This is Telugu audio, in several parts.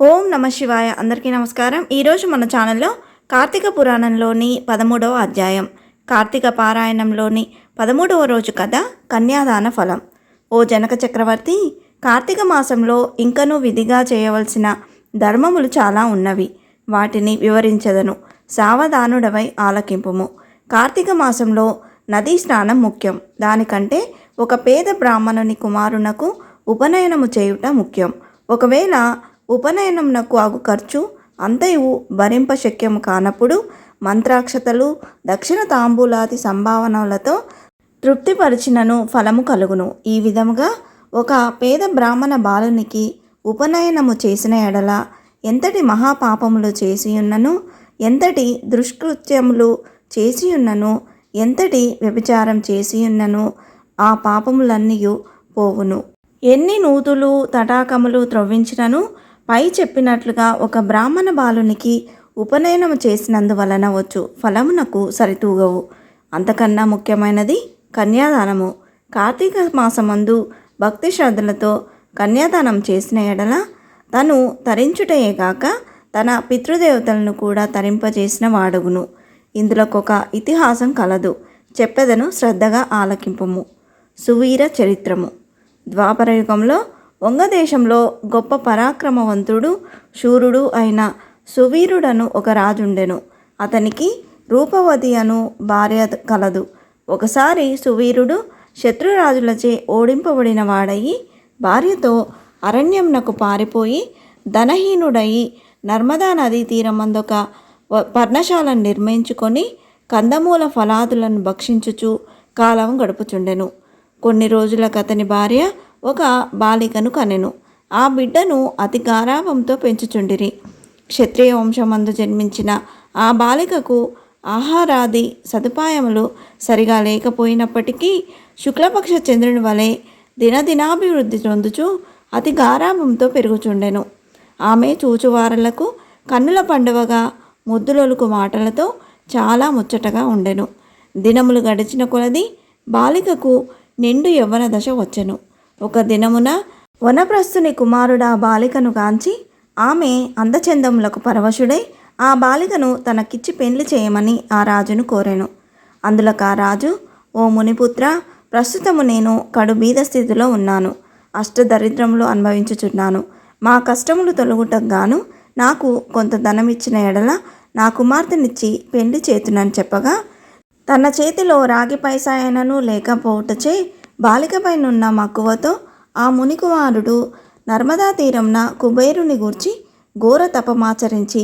ఓం నమ శివాయ. అందరికీ నమస్కారం. ఈరోజు మన ఛానల్లో కార్తీక పురాణంలోని పదమూడవ అధ్యాయం కార్తీక పారాయణంలోని పదమూడవ రోజు కథ కన్యాదాన ఫలం. ఓ జనక చక్రవర్తి కార్తీక మాసంలో ఇంకనూ విధిగా చేయవలసిన ధర్మములు చాలా ఉన్నవి. వాటిని వివరించదను. సావధానుడవై ఆలకింపుము. కార్తీక మాసంలో నదీ స్నానం ముఖ్యం. దానికంటే ఒక పేద బ్రాహ్మణుని కుమారునకు ఉపనయనము చేయుట ముఖ్యం. ఒకవేళ ఉపనయనమునకు అగు ఖర్చు. అంతయు భరింప శక్యము కానప్పుడు మంత్రాక్షతలు దక్షిణ తాంబూలాది సంభావనలతో తృప్తిపరిచినను ఫలము కలుగును. ఈ విధముగా ఒక పేద బ్రాహ్మణ బాలునికి ఉపనయనము చేసిన ఎడల ఎంతటి మహాపాపములు చేసియున్నను ఎంతటి దుష్కృత్యములు చేసియున్నను ఎంతటి వ్యభిచారం చేసియున్నను ఆ పాపములన్నీ పోవును. ఎన్ని నూతులు తటాకములు త్రవ్వించినను పై చెప్పినట్లుగా ఒక బ్రాహ్మణ బాలునికి ఉపనయనము చేసినందువలన వచ్చు ఫలమునకు సరితూగవు. అంతకన్నా ముఖ్యమైనది కన్యాదానము. కార్తీక మాసమందు భక్తి శ్రద్ధలతో కన్యాదానం చేసిన ఎడల తను తరించుటయేగాక తన పితృదేవతలను కూడా తరింపజేసిన వాడుగును. ఇందులోకొక ఇతిహాసం కలదు. చెప్పెదను శ్రద్ధగా ఆలకింపము. సువీర చరిత్రము. ద్వాపరయుగంలో వంగదేశంలో గొప్ప పరాక్రమవంతుడు శూరుడు అయిన సువీరుడను ఒక రాజుండెను. అతనికి రూపవతి అను భార్య కలదు. ఒకసారి సువీరుడు శత్రురాజులచే ఓడింపబడిన వాడయి భార్యతో అరణ్యంనకు పారిపోయి ధనహీనుడయి నర్మదా నదీ తీరమందొక పర్ణశాలను నిర్మించుకొని కందమూల ఫలాదులను భక్షించుచు కాలం గడుపుచుండెను. కొన్ని రోజులకు అతని భార్య ఒక బాలికను కనెను. ఆ బిడ్డను అతి గారాభంతో పెంచుచుండిరి. క్షత్రియ వంశమందు జన్మించిన ఆ బాలికకు ఆహారాది సదుపాయములు సరిగా లేకపోయినప్పటికీ శుక్లపక్ష చంద్రుని వలె దినదినాభివృద్ధి చెందుచు అతి గారాభంతో పెరుగుచుండెను. ఆమె చూచువారలకు కన్నుల పండువగా ముద్దులొలుకు మాటలతో చాలా ముచ్చటగా ఉండెను. దినములు గడిచిన కొలది బాలికకు నిండు యవ్వన దశ వచ్చెను. ఒక దినమున వనప్రస్థుని కుమారుడు ఆ బాలికను కాంచి ఆమె అందచందములకు పరవశుడై ఆ బాలికను తనకిచ్చి పెండ్లి చేయమని ఆ రాజును కోరాను. అందులకు ఆ రాజు ఓ మునిపుత్ర ప్రస్తుతము నేను కడు బీద స్థితిలో ఉన్నాను. అష్టదరిద్రములు అనుభవించుచున్నాను. మా కష్టములు తొలగుటకు గాను నాకు కొంత ధనం ఇచ్చిన ఎడల నా కుమార్తెనిచ్చి పెండ్లి చేతునని చెప్పగా తన చేతిలో రాగి పైసాయనను లేకపోవటచే బాలికపైనున్న మక్కువతో ఆ మునికుమారుడు నర్మదా తీరంన కుబేరుని గూర్చి ఘోర తపమాచరించి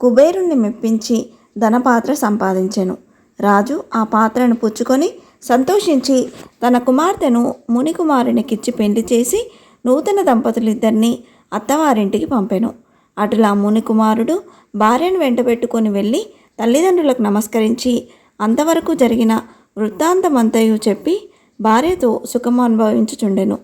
కుబేరుణ్ణి మెప్పించి ధనపాత్ర సంపాదించెను. రాజు ఆ పాత్రను పుచ్చుకొని సంతోషించి తన కుమార్తెను మునికుమారునికిచ్చి పెళ్ళి చేసి నూతన దంపతులిద్దరినీ అత్తవారింటికి పంపెను. అటులా మునికుమారుడు భార్యను వెంటబెట్టుకొని వెళ్ళి తల్లిదండ్రులకు నమస్కరించి అంతవరకు జరిగిన వృత్తాంతమంతయు చెప్పి భార్యతో సుఖం అనుభవించుచుండెను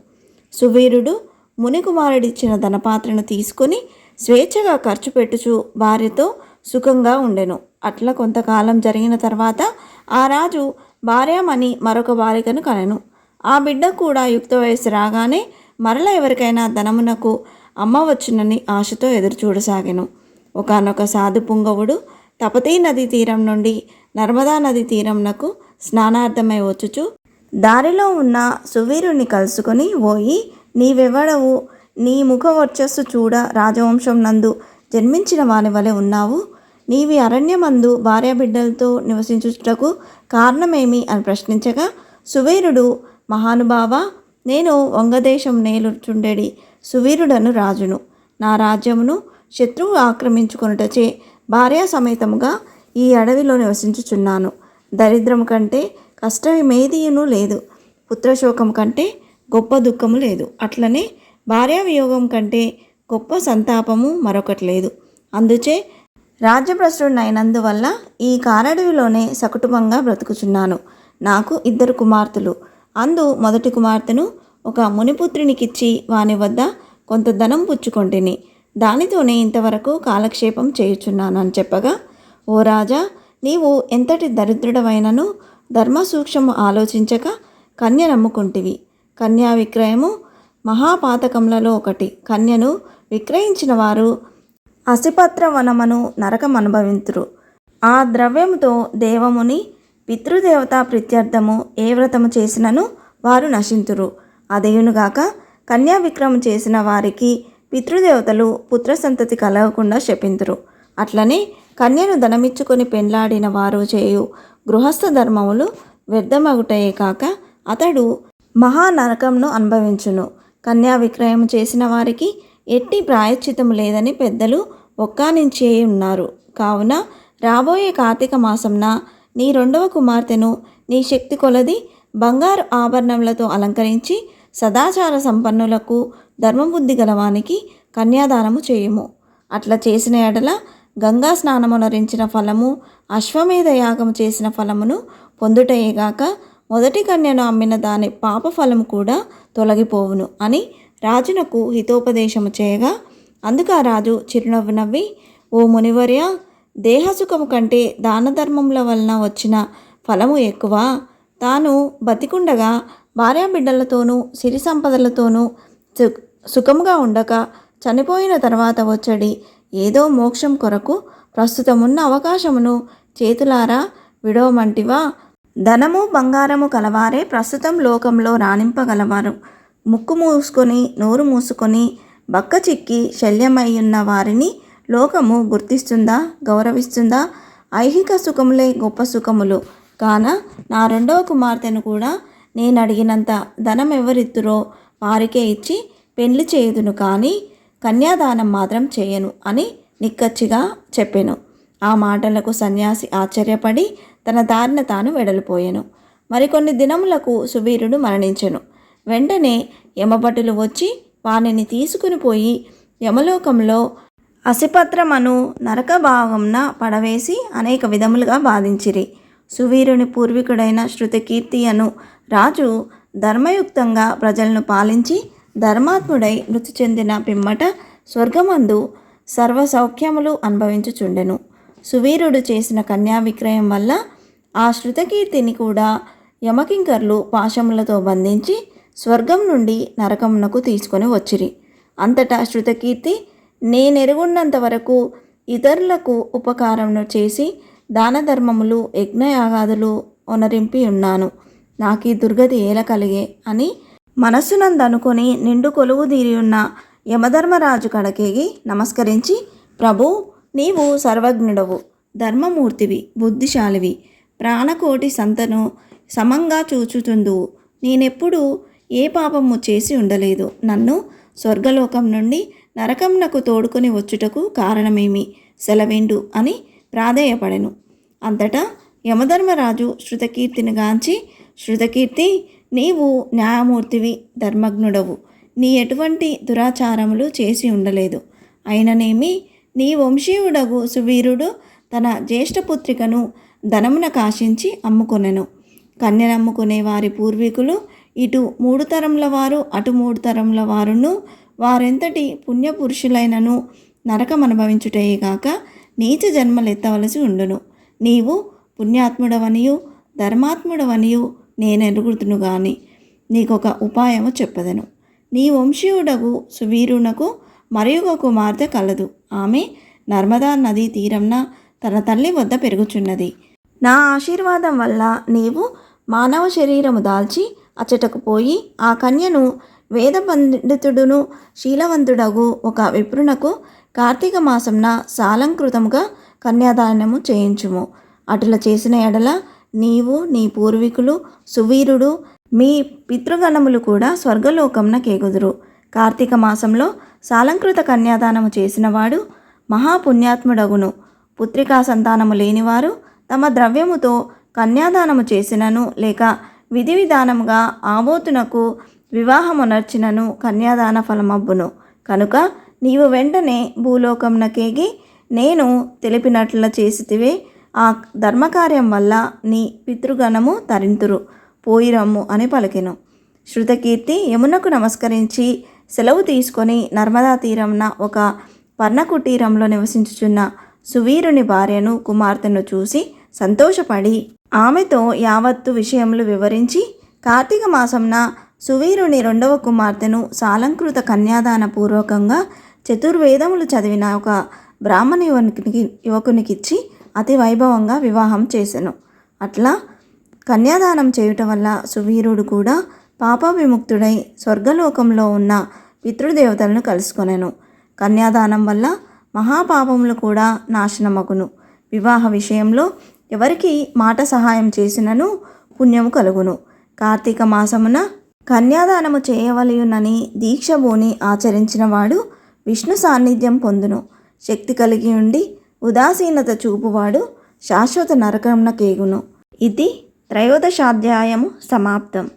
సువీరుడు మునికుమారుడిచ్చిన ధనపాత్రను తీసుకొని స్వేచ్ఛగా ఖర్చు పెట్టుచు భార్యతో సుఖంగా ఉండెను. అట్లా కొంతకాలం జరిగిన తర్వాత ఆ రాజు భార్యమని మరొక బాలికను కనెను. ఆ బిడ్డ కూడా యుక్త వయస్సు రాగానే మరల ఎవరికైనా ధనమునకు అమ్మవచ్చునని ఆశతో ఎదురు చూడసాగాను ఒకనొక సాధు పుంగవుడు తపతీ నది తీరం నుండి నర్మదా నది తీరంనకు స్నానార్థమై వచ్చుచు దారిలో ఉన్న సువీరుని కలుసుకొని పోయి నీవెవడవు? నీ ముఖ వర్చస్సు చూడ రాజవంశం నందు జన్మించిన వాని వలె ఉన్నావు. నీవి అరణ్యమందు భార్యాబిడ్డలతో నివసించుటకు కారణమేమి అని ప్రశ్నించగా సువీరుడు మహానుభావ నేను వంగదేశం నేలుచుండెడి. సువీరుడను రాజును. నా రాజ్యమును శత్రువు ఆక్రమించుకొనుటచే భార్యా సమేతముగా ఈ అడవిలో నివసించుచున్నాను. దరిద్రము కంటే కష్టమేదియును లేదు. పుత్రశోకం కంటే గొప్ప దుఃఖము లేదు. అట్లనే భార్యా వియోగం కంటే గొప్ప సంతాపము మరొకటి లేదు. అందుచే రాజ్యభ్రష్టుడైనందువల్ల ఈ కారడవిలోనే సకుటుంబంగా బ్రతుకుచున్నాను. నాకు ఇద్దరు కుమార్తెలు. అందు మొదటి కుమార్తెను ఒక మునిపుత్రునికిచ్చి వాని వద్ద కొంత ధనం పుచ్చుకొంటిని. దానితోనే ఇంతవరకు కాలక్షేపం చేయుచున్నాను అని చెప్పగా ఓ రాజా నీవు ఎంతటి దరిద్రుడవైనను ధర్మ సూక్ష్మము ఆలోచించక కన్య నమ్ముకుంటివి. కన్యా విక్రయము మహాపాతకములలో ఒకటి. కన్యను విక్రయించిన వారు అసిపత్ర వనమను నరకం అనుభవింతురు. ఆ ద్రవ్యముతో దేవముని పితృదేవత ప్రిత్యర్థము ఏ వ్రతము చేసినను వారు నశింతురు. అదేయునుగాక కన్యా విక్రమం చేసిన వారికి పితృదేవతలు పుత్ర సంతతి కలగకుండా శపింతురు. అట్లనే కన్యను ధనమిచ్చుకొని పెండ్లాడిన వారు చేయు గృహస్థ ధర్మములు వ్యర్థమగుటయే కాక అతడు మహా నరకంను అనుభవించును. కన్యా విక్రయం చేసిన వారికి ఎట్టి ప్రాయశ్చితము లేదని పెద్దలు ఒక్కానించే ఉన్నారు. కావున రాబోయే కార్తీక మాసంన నీ రెండవ కుమార్తెను నీ శక్తి కొలది బంగారు ఆభరణములతో అలంకరించి సదాచార సంపన్నులకు ధర్మబుద్ధి గలవానికి కన్యాదానము చేయుము. అట్లా చేసిన ఎడల గంగా స్నానమునరించిన ఫలము అశ్వమేధ యాగము చేసిన ఫలమును పొందుటయేగాక మొదటి కన్యను అమ్మిన దాని పాప ఫలము కూడా తొలగిపోవును అని రాజునకు హితోపదేశము చేయగా అందుకు ఆ రాజు చిరునవ్వు నవ్వి ఓ మునివర్య దేహసుఖము కంటే దాన ధర్మముల వలన వచ్చిన ఫలము ఎక్కువ. తాను బతికుండగా భార్యాబిడ్డలతోనూ సిరి సంపదలతోనూ సుఖముగా ఉండక చనిపోయిన తర్వాత వచ్చడి ఏదో మోక్షం కొరకు ప్రస్తుతమున్న అవకాశమును చేతులారా విడవమంటివా? ధనము బంగారము కలవారే ప్రస్తుతం లోకంలో రాణింపగలవారు. ముక్కు మూసుకొని నోరు మూసుకొని బక్క చిక్కి శల్యమయ్యున్న వారిని లోకము గుర్తిస్తుందా? గౌరవిస్తుందా? ఐహిక సుఖములే గొప్ప సుఖములు. కాన నా రెండవ కుమార్తెను కూడా నేను అడిగినంత ధనం ఎవరిత్తురో వారికే ఇచ్చి పెళ్ళి చేయుదును. కానీ కన్యాదానం మాత్రం చేయను అని నిక్కచ్చిగా చెప్పెను. ఆ మాటలకు సన్యాసి ఆశ్చర్యపడి తన దారిన తాను వెడలిపోయెను. మరికొన్ని దినములకు సువీరుడు మరణించెను. వెంటనే యమభటులు వచ్చి వానిని తీసుకుని పోయి యమలోకంలో అసిపత్రమను నరక భాగంన పడవేసి అనేక విధములుగా బాధించిరి. సువీరుని పూర్వీకుడైన శృతకీర్తి అను రాజు ధర్మయుక్తంగా ప్రజలను పాలించి ధర్మాత్ముడై మృతి చెందిన పిమ్మట స్వర్గమందు సర్వ సౌఖ్యములు అనుభవించుచుండెను. సువీరుడు చేసిన కన్యా విక్రయం వల్ల ఆ శృతకీర్తిని కూడా యమకింకర్లు పాశములతో బంధించి స్వర్గం నుండి నరకమునకు తీసుకొని వచ్చిరి. అంతటా శృతకీర్తి నేనెరుగున్నంత వరకు ఇతరులకు ఉపకారమును చేసి దాన ధర్మములు యజ్ఞయాగాదులు ఒనరింపి ఉన్నాను నాకు ఈ దుర్గతి ఏల కలిగే అని మనస్సునందనుకొని నిండు కొలువు తీరి యమధర్మరాజు కడకేగి నమస్కరించి ప్రభు నీవు సర్వజ్ఞుడవు ధర్మమూర్తివి బుద్ధిశాలివి ప్రాణకోటి సంతను సమంగా చూచుతుందువు నేనెప్పుడు ఏ పాపము చేసి ఉండలేదు. నన్ను స్వర్గలోకం నుండి నరకంనకు తోడుకొని వచ్చుటకు కారణమేమి? సెలవిండు? అని ప్రాధేయపడెను. అంతటా యమధర్మరాజు శృతకీర్తిని గాంచి శృతకీర్తి నీవు న్యాయమూర్తివి ధర్మజ్ఞుడవు. నీ ఎటువంటి దురాచారములు చేసి ఉండలేదు. అయిననేమి నీ వంశీయుడగు సువీరుడు తన జ్యేష్ఠపుత్రికను ధనమున కాశించి అమ్ముకొనెను. కన్యనమ్ముకునే వారి పూర్వీకులు ఇటు మూడు తరముల వారు అటు మూడు తరముల వారును వారెంతటి పుణ్యపురుషులైనను నరకం అనుభవించుటయేగాక నీచ జన్మలెత్తవలసి ఉండును. నీవు పుణ్యాత్ముడవనియు ధర్మాత్ముడవనియు నేను నేనెరుగుతును గాని నీకొక ఉపాయము చెప్పదను. నీ వంశీయుడగు సువీరునకు మరి ఒక కుమార్తె కలదు. ఆమె నర్మదా నదీ తీరంన తన తల్లి వద్ద పెరుగుచున్నది. నా ఆశీర్వాదం వల్ల నీవు మానవ శరీరము దాల్చి అచ్చటకు పోయి ఆ కన్యను వేద పండితుడును శీలవంతుడగు ఒక విప్రునకు కార్తీక మాసంన సాలంకృతముగా కన్యాదానము చేయించుము. అటుల చేసిన ఎడల నీవు నీ పూర్వీకులు సువీరుడు మీ పితృగణములు కూడా స్వర్గలోకంన కేగుదురు కార్తీక మాసంలో సాలంకృత కన్యాదానము చేసినవాడు మహాపుణ్యాత్ముడగును. పుత్రికా సంతానము లేనివారు తమ ద్రవ్యముతో కన్యాదానము చేసినను లేక విధి విధానముగా ఆబోతునకు వివాహమునర్చినను కన్యాదాన ఫలమబ్బును. కనుక నీవు వెంటనే భూలోకంనకేగి నేను తెలిపినట్ల చేసితివే ఆ ధర్మకార్యం వల్ల నీ పితృగణము తరింతురు పోయిరమ్ము అని పలికెను. శృతకీర్తి యమునకు నమస్కరించి సెలవు తీసుకొని నర్మదా తీరంన ఒక పర్ణకుటీరంలో నివసించుచున్న సువీరుని భార్యను కుమార్తెను చూసి సంతోషపడి ఆమెతో యావత్తు విషయములు వివరించి కార్తీక మాసంన సువీరుని రెండవ కుమార్తెను సాలంకృత కన్యాదాన పూర్వకంగా చతుర్వేదములు చదివిన ఒక బ్రాహ్మణ యువకునికి యువకునికిచ్చి అతి వైభవంగా వివాహం చేసెను. అట్లా కన్యాదానం చేయుట వల్ల సువీరుడు కూడా పాప విముక్తుడై స్వర్గలోకంలో ఉన్న పితృదేవతలను కలుసుకొనెను. కన్యాదానం వల్ల మహాపాపములు కూడా నాశనమగును. వివాహ విషయంలో ఎవరికి మాట సహాయం చేసినను పుణ్యము కలుగును. కార్తీక మాసమున కన్యాదానము చేయవలయునని దీక్షభూని ఆచరించిన వాడు విష్ణు సాన్నిధ్యం పొందును. శక్తి కలిగి ఉండి ఉదాసీనత చూపువాడు శాశ్వత నరకమునకేగును. ఇది త్రయోదశాధ్యాయము సమాప్తం.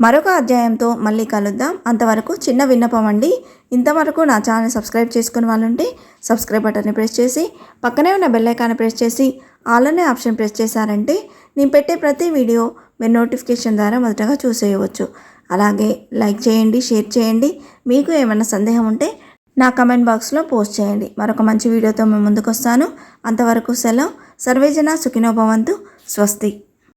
మరొక అధ్యాయంతో మళ్ళీ కలుద్దాం. అంతవరకు చిన్న విన్నపం అండి. ఇంతవరకు నా ఛానల్ సబ్స్క్రైబ్ చేసుకుని వాళ్ళుంటే సబ్స్క్రైబ్ బటన్ని ప్రెస్ చేసి పక్కనే ఉన్న బెల్ ఐకాన్ని ప్రెస్ చేసి ఆల్ ఆప్షన్ ప్రెస్ చేశారంటే నేను పెట్టే ప్రతి వీడియో మీరు నోటిఫికేషన్ ద్వారా మొదటగా చూసేయవచ్చు. అలాగే లైక్ చేయండి షేర్ చేయండి. మీకు ఏమైనా సందేహం ఉంటే నా కమెంట్ బాక్స్లో పోస్ట్ చేయండి. మరొక మంచి వీడియోతో మేము ముందుకు వస్తాను అంతవరకు సెలవు. సర్వేజన సుఖినోభవంతు స్వస్తి.